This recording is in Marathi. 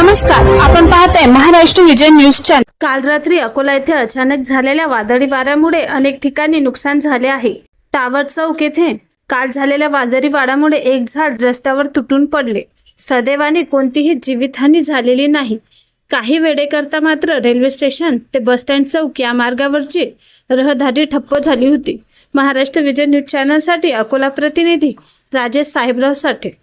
नमस्कार आपण पाहताय महाराष्ट्र विजय न्यूज चॅनल काल रात्री अकोला येथे अचानक झालेल्या वादळी वाऱ्यामुळे अनेक ठिकाणी नुकसान झाले आहे. टावर चौक येथे काल झालेल्या वादळी वाऱ्यामुळे एक झाड रस्त्यावर तुटून पडले. सदैवाने कोणतीही जीवितहानी झालेली नाही. काही वेळेकरता मात्र रेल्वे स्टेशन ते बसस्टँड चौक या मार्गावरची रहदारी ठप्प झाली होती. महाराष्ट्र विजय न्यूज चॅनलसाठी अकोला प्रतिनिधी राजेश साहेबराव साठे.